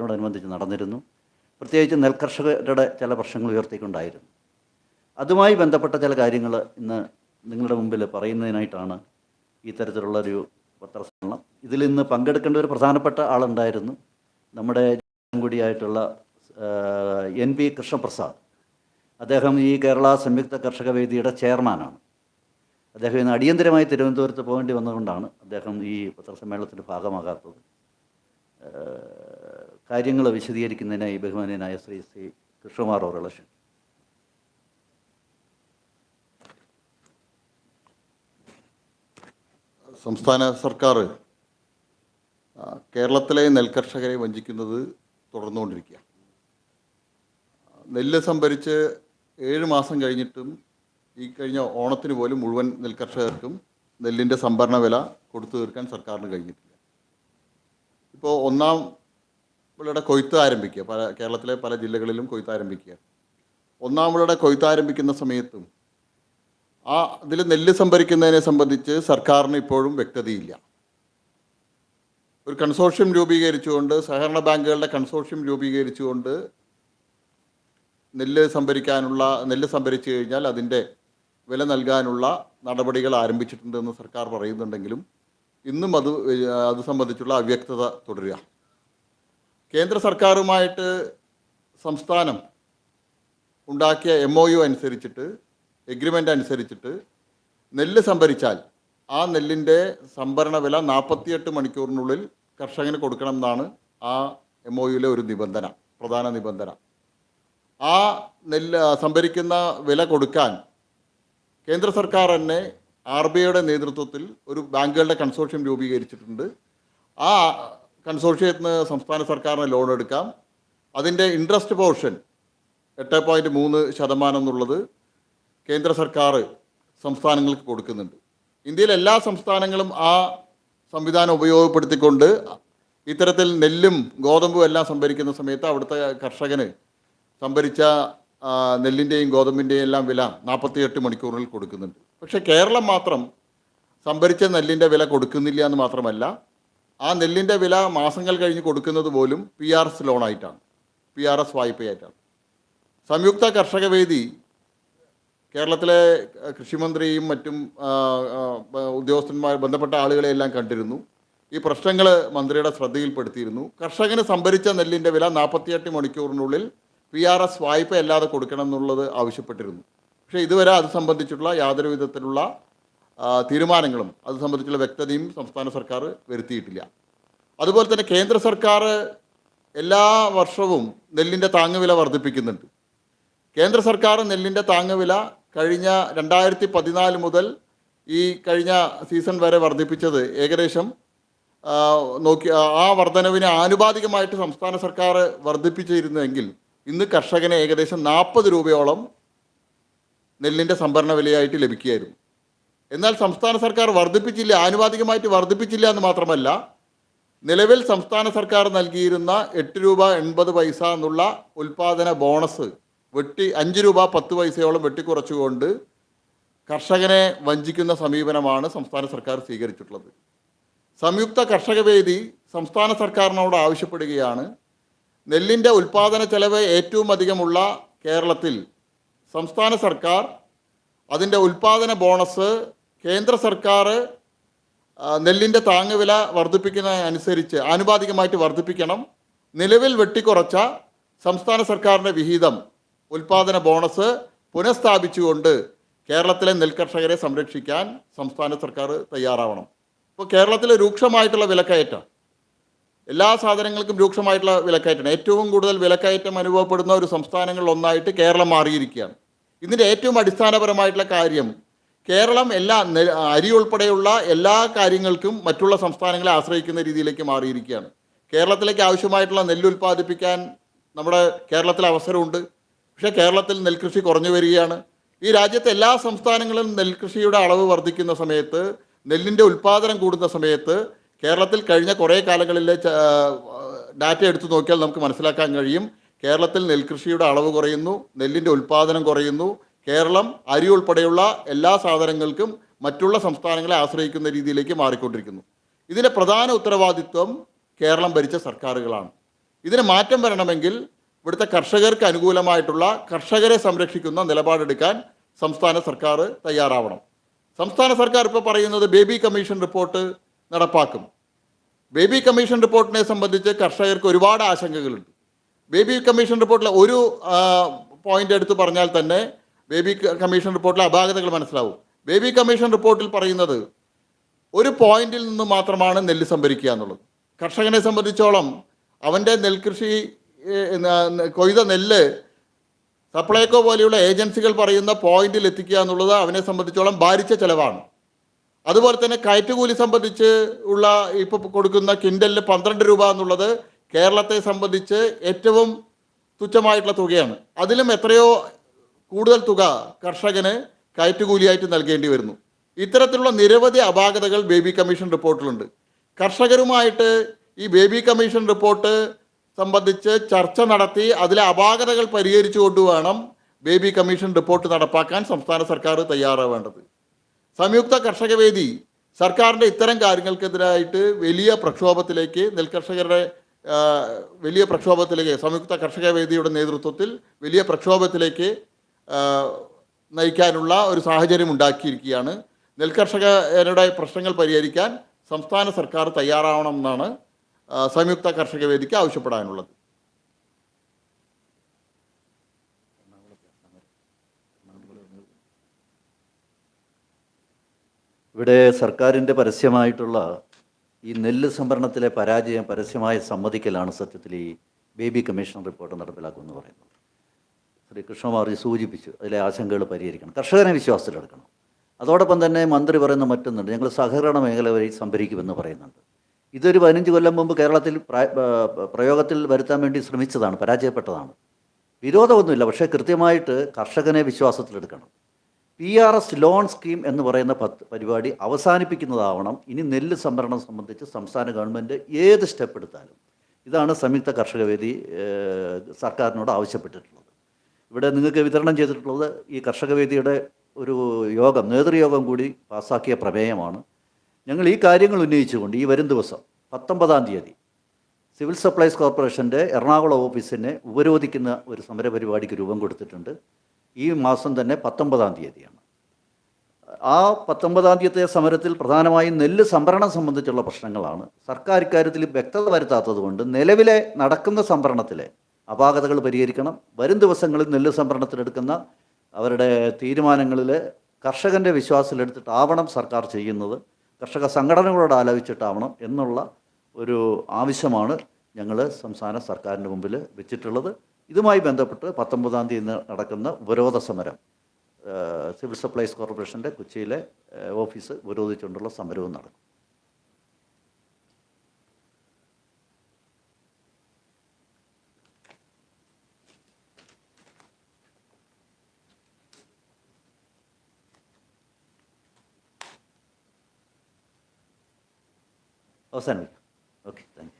സമ്മേളനത്തിനോടനുബന്ധിച്ച് നടന്നിരുന്നു. പ്രത്യേകിച്ച് നെൽകർഷകരുടെ ചില പ്രശ്നങ്ങൾ ഉയർത്തിക്കൊണ്ടായിരുന്നു. അതുമായി ബന്ധപ്പെട്ട ചില കാര്യങ്ങൾ ഇന്ന് നിങ്ങളുടെ മുമ്പിൽ പറയുന്നതിനായിട്ടാണ് ഈ തരത്തിലുള്ളൊരു പത്രസമ്മേളനം. ഇതിൽ ഇന്ന് പങ്കെടുക്കേണ്ട ഒരു പ്രധാനപ്പെട്ട ആളുണ്ടായിരുന്നു. നമ്മുടെ കൂടിയായിട്ടുള്ള എൻ പി കൃഷ്ണപ്രസാദ്. അദ്ദേഹം ഈ കേരള സംയുക്ത കർഷക വേദിയുടെ ചെയർമാനാണ്. അദ്ദേഹം ഇന്ന് അടിയന്തരമായി തിരുവനന്തപുരത്ത് പോകേണ്ടി വന്നതുകൊണ്ടാണ് അദ്ദേഹം ഈ പത്രസമ്മേളനത്തിന്റെ ഭാഗമാകാത്തത്. കാര്യങ്ങൾ വിശദീകരിക്കുന്നതിനായി ബഹുമാനീയനായ ശ്രീ ശ്രീ കൃഷ്ണകുമാർ ഓറളഷൻ സംസ്ഥാന സർക്കാർ കേരളത്തിലെ നെൽകർഷകരെ വഞ്ചിക്കുന്നത് തുടർന്നുകൊണ്ടിരിക്കുക നെല്ല് സംഭരിച്ച് ഏഴ് മാസം കഴിഞ്ഞിട്ടും ഈ കഴിഞ്ഞ ഓണത്തിന് പോലും മുഴുവൻ നെൽകർഷകർക്കും നെല്ലിന്റെ സംഭരണ വില കൊടുത്തു തീർക്കാൻ സർക്കാരിന് കഴിഞ്ഞിട്ടില്ല. ഇപ്പോൾ ഒന്നാം വിളയുടെ കൊയ്ത്ത് ആരംഭിക്കുക. പല കേരളത്തിലെ പല ജില്ലകളിലും കൊയ്ത്ത് ആരംഭിക്കുക. ഒന്നാം വിളയുടെ കൊയ്ത്ത് ആരംഭിക്കുന്ന സമയത്തും ആ ഇതിൽ നെല്ല് സംഭരിക്കുന്നതിനെ സംബന്ധിച്ച് സർക്കാരിന് ഇപ്പോഴും വ്യക്തതയില്ല. ഒരു കൺസോർഷ്യം രൂപീകരിച്ചുകൊണ്ട് സഹകരണ ബാങ്കുകളുടെ കൺസോർഷ്യം രൂപീകരിച്ചുകൊണ്ട് നെല്ല് സംഭരിക്കാനുള്ള നെല്ല് സംഭരിച്ചു കഴിഞ്ഞാൽ അതിന്റെ വില നൽകാനുള്ള നടപടികൾ ആരംഭിച്ചിട്ടുണ്ടെന്ന് സർക്കാർ പറയുന്നുണ്ടെങ്കിലും ഇന്നും അത് അത് സംബന്ധിച്ചുള്ള അവ്യക്തത തുടരുക. കേന്ദ്ര സർക്കാരുമായിട്ട് സംസ്ഥാനം ഉണ്ടാക്കിയ എം ഒ യു അനുസരിച്ചിട്ട് എഗ്രിമെന്റ് അനുസരിച്ചിട്ട് നെല്ല് സംഭരിച്ചാൽ ആ നെല്ലിന്റെ സംഭരണ വില നാൽപ്പത്തിയെട്ട് മണിക്കൂറിനുള്ളിൽ കർഷകന് കൊടുക്കണം എന്നാണ് ആ എം ഒ യുവിലെ ഒരു നിബന്ധന പ്രധാന നിബന്ധന. ആ നെല്ല് സംഭരിക്കുന്ന വില കൊടുക്കാൻ കേന്ദ്ര സർക്കാർ തന്നെ ആർ ബി ഐയുടെ നേതൃത്വത്തിൽ ഒരു ബാങ്കുകളുടെ കൺസോർഷ്യം രൂപീകരിച്ചിട്ടുണ്ട്. ആ കൺസോർഷ്യത്തിന് സംസ്ഥാന സർക്കാരിന് ലോൺ എടുക്കാം. അതിന്റെ ഇൻട്രസ്റ്റ് പോർഷൻ എട്ട് പോയിന്റ് മൂന്ന് ശതമാനം എന്നുള്ളത് കേന്ദ്ര സർക്കാർ സംസ്ഥാനങ്ങൾക്ക് കൊടുക്കുന്നുണ്ട്. ഇന്ത്യയിലെ എല്ലാ സംസ്ഥാനങ്ങളും ആ സംവിധാനം ഉപയോഗപ്പെടുത്തിക്കൊണ്ട് ഇത്തരത്തിൽ നെല്ലും ഗോതമ്പും എല്ലാം സംഭരിക്കുന്ന സമയത്ത് അവിടുത്തെ കർഷകന് സംഭരിച്ച നെല്ലിന്റെയും ഗോതമ്പിന്റെയും എല്ലാം വില നാൽപ്പത്തിയെട്ട് മണിക്കൂറിൽ കൊടുക്കുന്നുണ്ട്. പക്ഷേ കേരളം മാത്രം സംഭരിച്ച നെല്ലിന്റെ വില കൊടുക്കുന്നില്ല എന്ന് മാത്രമല്ല ആ നെല്ലിന്റെ വില മാസങ്ങൾ കഴിഞ്ഞ് കൊടുക്കുന്നത് പോലും പി ആർ എസ് ലോണായിട്ടാണ്. പി ആർ എസ് വായ്പയായിട്ടാണ്. സംയുക്ത കർഷക വേദി കേരളത്തിലെ കൃഷിമന്ത്രിയും മറ്റും ഉദ്യോഗസ്ഥന്മാർ ബന്ധപ്പെട്ട ആളുകളെയെല്ലാം കണ്ടിരുന്നു. ഈ പ്രശ്നങ്ങൾ മന്ത്രിയുടെ ശ്രദ്ധയിൽപ്പെടുത്തിയിരുന്നു. കർഷകന് സംഭരിച്ച നെല്ലിന്റെ വില നാൽപ്പത്തിയെട്ട് മണിക്കൂറിനുള്ളിൽ പി ആർ എസ് വായ്പ അല്ലാതെ കൊടുക്കണം എന്നുള്ളത് ആവശ്യപ്പെട്ടിരുന്നു. പക്ഷേ ഇതുവരെ അത് സംബന്ധിച്ചിട്ടുള്ള യാതൊരു വിധത്തിലുള്ള തീരുമാനങ്ങളും അത് സംബന്ധിച്ചുള്ള വ്യക്തതയും സംസ്ഥാന സർക്കാർ വരുത്തിയിട്ടില്ല. അതുപോലെ തന്നെ കേന്ദ്ര സർക്കാർ എല്ലാ വർഷവും നെല്ലിന്റെ താങ്ങുവില വർദ്ധിപ്പിക്കുന്നുണ്ട്. കേന്ദ്ര സർക്കാർ നെല്ലിന്റെ താങ്ങുവില കഴിഞ്ഞ രണ്ടായിരത്തി പതിനാല് മുതൽ ഈ കഴിഞ്ഞ സീസൺ വരെ വർദ്ധിപ്പിച്ചത് ഏകദേശം നോക്കി ആ- വർധനവിനെ ആനുപാതികമായിട്ട് സംസ്ഥാന സർക്കാർ വർദ്ധിപ്പിച്ചിരുന്നെങ്കിൽ ഇന്ന് കർഷകന് ഏകദേശം നാൽപ്പത് രൂപയോളം നെല്ലിന്റെ സംഭരണ വിലയായിട്ട് ലഭിക്കുകയായിരുന്നു. എന്നാൽ സംസ്ഥാന സർക്കാർ വർദ്ധിപ്പിച്ചില്ല ആനുപാതികമായിട്ട് വർദ്ധിപ്പിച്ചില്ല എന്ന് മാത്രമല്ല നിലവിൽ സംസ്ഥാന സർക്കാർ നൽകിയിരുന്ന എട്ട് രൂപ എൺപത് പൈസ എന്നുള്ള ഉൽപാദന ബോണസ് വെട്ടി അഞ്ച് രൂപ പത്ത് പൈസയോളം വെട്ടിക്കുറച്ചുകൊണ്ട് കർഷകനെ വഞ്ചിക്കുന്ന സമീപനമാണ് സംസ്ഥാന സർക്കാർ സ്വീകരിച്ചിട്ടുള്ളത്. സംയുക്ത കർഷക വേദി സംസ്ഥാന സർക്കാരിനോട് ആവശ്യപ്പെടുകയാണ്. നെല്ലിന്റെ ഉൽപാദന ചെലവ് ഏറ്റവും അധികമുള്ള കേരളത്തിൽ സംസ്ഥാന സർക്കാർ അതിന്റെ ഉൽപാദന ബോണസ് കേന്ദ്ര സർക്കാർ നെല്ലിന്റെ താങ്ങുവില വർദ്ധിപ്പിക്കുന്നതിനനുസരിച്ച് ആനുപാതികമായിട്ട് വർദ്ധിപ്പിക്കണം. നിലവിൽ വെട്ടിക്കുറച്ച സംസ്ഥാന സർക്കാരിന്റെ വിഹിതം ഉൽപാദന ബോണസ് പുനഃസ്ഥാപിച്ചുകൊണ്ട് കേരളത്തിലെ നെൽകർഷകരെ സംരക്ഷിക്കാൻ സംസ്ഥാന സർക്കാർ തയ്യാറാവണം. ഇപ്പോൾ കേരളത്തിലെ രൂക്ഷമായിട്ടുള്ള വിലക്കയറ്റം എല്ലാ സാധനങ്ങൾക്കും രൂക്ഷമായിട്ടുള്ള വിലക്കയറ്റമാണ്. ഏറ്റവും കൂടുതൽ വിലക്കയറ്റം അനുഭവപ്പെടുന്ന ഒരു സംസ്ഥാനങ്ങളിൽ ഒന്നായിട്ട് കേരളം മാറിയിരിക്കുകയാണ്. ഇതിന്റെ ഏറ്റവും അടിസ്ഥാനപരമായിട്ടുള്ള കാര്യം കേരളം എല്ലാ അരി ഉൾപ്പെടെയുള്ള എല്ലാ കാര്യങ്ങൾക്കും മറ്റുള്ള സംസ്ഥാനങ്ങളെ ആശ്രയിക്കുന്ന രീതിയിലേക്ക് മാറിയിരിക്കുകയാണ്. കേരളത്തിലേക്ക് ആവശ്യമായിട്ടുള്ള നെല്ല് ഉൽപ്പാദിപ്പിക്കാൻ നമ്മുടെ കേരളത്തിൽ അവസരമുണ്ട്. പക്ഷേ കേരളത്തിൽ നെൽകൃഷി കുറഞ്ഞു വരികയാണ്. ഈ രാജ്യത്തെ എല്ലാ സംസ്ഥാനങ്ങളിലും നെൽകൃഷിയുടെ അളവ് വർദ്ധിക്കുന്ന സമയത്ത് നെല്ലിന്റെ ഉൽപ്പാദനം കൂടുന്ന സമയത്ത് കേരളത്തിൽ കഴിഞ്ഞ കുറേ കാലങ്ങളിലെ ഡാറ്റ എടുത്തു നോക്കിയാൽ നമുക്ക് മനസ്സിലാക്കാൻ കഴിയും. കേരളത്തിൽ നെൽകൃഷിയുടെ അളവ് കുറയുന്നു നെല്ലിന്റെ ഉൽപ്പാദനം കുറയുന്നു. കേരളം അരി ഉൾപ്പെടെയുള്ള എല്ലാ സാധനങ്ങൾക്കും മറ്റുള്ള സംസ്ഥാനങ്ങളെ ആശ്രയിക്കുന്ന രീതിയിലേക്ക് മാറിക്കൊണ്ടിരിക്കുന്നു. ഇതിന്റെ പ്രധാന ഉത്തരവാദിത്വം കേരളം ഭരിച്ച സർക്കാരുകളാണ്. ഇതിന് മാറ്റം വരണമെങ്കിൽ ഇവിടുത്തെ കർഷകർക്ക് അനുകൂലമായിട്ടുള്ള കർഷകരെ സംരക്ഷിക്കുന്ന നിലപാടെടുക്കാൻ സംസ്ഥാന സർക്കാർ തയ്യാറാവണം. സംസ്ഥാന സർക്കാർ ഇപ്പോൾ പറയുന്നത് ബേബി കമ്മീഷൻ റിപ്പോർട്ട് നടപ്പാക്കും. ബേബി കമ്മീഷൻ റിപ്പോർട്ടിനെ സംബന്ധിച്ച് കർഷകർക്ക് ഒരുപാട് ആശങ്കകളുണ്ട്. ബേബി കമ്മീഷൻ റിപ്പോർട്ടിലെ ഒരു പോയിന്റ് എടുത്ത് പറഞ്ഞാൽ തന്നെ ബേബി കമ്മീഷൻ റിപ്പോർട്ടിലെ അപാകതകൾ മനസ്സിലാവും. ബേബി കമ്മീഷൻ റിപ്പോർട്ടിൽ പറയുന്നത് ഒരു പോയിന്റിൽ നിന്ന് മാത്രമാണ് നെല്ല് സംഭരിക്കുക എന്നുള്ളത്. കർഷകനെ സംബന്ധിച്ചോളം അവന്റെ നെൽകൃഷി കൊയ്ത നെല്ല് സപ്ലൈകോ പോലെയുള്ള ഏജൻസികൾ പറയുന്ന പോയിന്റിൽ എത്തിക്കുക എന്നുള്ളത് അവനെ സംബന്ധിച്ചോളം ഭാരിച്ച ചെലവാണ്. അതുപോലെ തന്നെ കയറ്റുകൂലി സംബന്ധിച്ച് ഉള്ള ഇപ്പോൾ കൊടുക്കുന്ന കിൻഡലിന് പന്ത്രണ്ട് രൂപ എന്നുള്ളത് കേരളത്തെ സംബന്ധിച്ച് ഏറ്റവും തുച്ഛമായിട്ടുള്ള തുകയാണ്. അതിലും എത്രയോ കൂടുതൽ തുക കർഷകന് കയറ്റുകൂലിയായിട്ട് നൽകേണ്ടി വരുന്നു. ഇത്തരത്തിലുള്ള നിരവധി അപാകതകൾ ബേബി കമ്മീഷൻ റിപ്പോർട്ടിലുണ്ട്. കർഷകരുമായിട്ട് ഈ ബേബി കമ്മീഷൻ റിപ്പോർട്ട് സംബന്ധിച്ച് ചർച്ച നടത്തി അതിലെ അപാകതകൾ പരിഹരിച്ചുകൊണ്ട് വേണം ബേബി കമ്മീഷൻ റിപ്പോർട്ട് നടപ്പാക്കാൻ സംസ്ഥാന സർക്കാർ തയ്യാറാവേണ്ടത്. സംയുക്ത കർഷക വേദി സർക്കാരിന്റെ ഇത്തരം കാര്യങ്ങൾക്കെതിരായിട്ട് വലിയ പ്രക്ഷോഭത്തിലേക്ക് നെൽകർഷകരുടെ വലിയ പ്രക്ഷോഭത്തിലേക്ക് സംയുക്ത കർഷക വേദിയുടെ നേതൃത്വത്തിൽ വലിയ പ്രക്ഷോഭത്തിലേക്ക് നയിക്കാനുള്ള ഒരു സാഹചര്യം ഉണ്ടാക്കിയിരിക്കുകയാണ്. നെൽകർഷകരുടെ പ്രശ്നങ്ങൾ പരിഹരിക്കാൻ സംസ്ഥാന സർക്കാർ തയ്യാറാവണമെന്നാണ് എന്നാണ് സംയുക്ത കർഷക വേദിക്ക് ആവശ്യപ്പെടാനുള്ളത്. ഇവിടെ സർക്കാരിന്റെ പരസ്യമായിട്ടുള്ള ഈ നെല്ല് സംഭരണത്തിലെ പരാജയം പരസ്യമായ സമ്മതിക്കലാണ് സത്യത്തിൽ ഈ ബേബി കമ്മീഷൻ റിപ്പോർട്ട് നടപ്പിലാക്കുമെന്ന് പറയുന്നത്. ശ്രീ കൃഷ്ണമാർജി സൂചിപ്പിച്ചു അതിലെ ആശങ്കകൾ പരിഹരിക്കണം കർഷകനെ വിശ്വാസത്തിലെടുക്കണം. അതോടൊപ്പം തന്നെ മന്ത്രി പറയുന്ന മറ്റൊന്നുണ്ട് ഞങ്ങൾ സഹകരണ മേഖല വരെ സംഭരിക്കുമെന്ന് പറയുന്നുണ്ട്. ഇതൊരു പതിനഞ്ച് കൊല്ലം മുമ്പ് കേരളത്തിൽ പ്രയോഗത്തിൽ വരുത്താൻ വേണ്ടി ശ്രമിച്ചതാണ് പരാജയപ്പെട്ടതാണ്. വിരോധമൊന്നുമില്ല പക്ഷേ കൃത്യമായിട്ട് കർഷകനെ വിശ്വാസത്തിലെടുക്കണം. P R S loan scheme എന്ന് പറയുന്ന പത്ത് പരിപാടി അവസാനിപ്പിക്കുന്നതാവണം. ഇനി നെല്ല് സംഭരണം സംബന്ധിച്ച് സംസ്ഥാന ഗവൺമെന്റ് ഏത് സ്റ്റെപ്പ് എടുത്താലും. ഇതാണ് സംയുക്ത കർഷകവേദി സർക്കാരിനോട് ആവശ്യപ്പെട്ടിട്ടുള്ളത്. ഇവിടെ നിങ്ങൾക്ക് വിതരണം ചെയ്തിട്ടുള്ളത് ഈ കർഷകവേദിയുടെ ഒരു യോഗം നേതൃയോഗം കൂടി പാസ്സാക്കിയ പ്രമേയമാണ്. ഞങ്ങൾ ഈ കാര്യങ്ങൾ ഉന്നയിച്ചുകൊണ്ട് ഈ വരും ദിവസം പത്തൊമ്പതാം തീയതി സിവിൽ സപ്ലൈസ് കോർപ്പറേഷന്റെ എറണാകുളം ഓഫീസിനെ ഉപരോധിക്കുന്ന ഒരു സമരപരിപാടിക്ക് രൂപം കൊടുത്തിട്ടുണ്ട്. ഈ മാസം തന്നെ പത്തൊമ്പതാം തീയതിയാണ്. ആ പത്തൊമ്പതാം തീയതിത്തെ സമരത്തിൽ പ്രധാനമായും നെല്ല് സംഭരണം സംബന്ധിച്ചുള്ള പ്രശ്നങ്ങളാണ്. സർക്കാർ ഇക്കാര്യത്തിൽ വ്യക്തത വരുത്താത്തത് കൊണ്ട് നിലവിലെ നടക്കുന്ന സംഭരണത്തിലെ അപാകതകൾ പരിഹരിക്കണം. വരും ദിവസങ്ങളിൽ നെല്ല് സംഭരണത്തിനെടുക്കുന്ന അവരുടെ തീരുമാനങ്ങളിൽ കർഷകന്റെ വിശ്വാസത്തിലെടുത്തിട്ടാവണം സർക്കാർ ചെയ്യുന്നത്. കർഷക സംഘടനകളോട് ആലോചിച്ചിട്ടാവണം എന്നുള്ള ഒരു ആവശ്യമാണ് ഞങ്ങൾ സംസ്ഥാന സർക്കാരിന്റെ മുമ്പിൽ വെച്ചിട്ടുള്ളത്. ഇതുമായി ബന്ധപ്പെട്ട് പത്തൊമ്പതാം തീയതി നടക്കുന്ന ഉപരോധ സമരം സിവിൽ സപ്ലൈസ് കോർപ്പറേഷന്റെ കൊച്ചിയിലെ ഓഫീസ് ഉപരോധിച്ചുകൊണ്ടുള്ള സമരവും നടക്കും. അവസാനിപ്പിക്കാം. Okay thank you.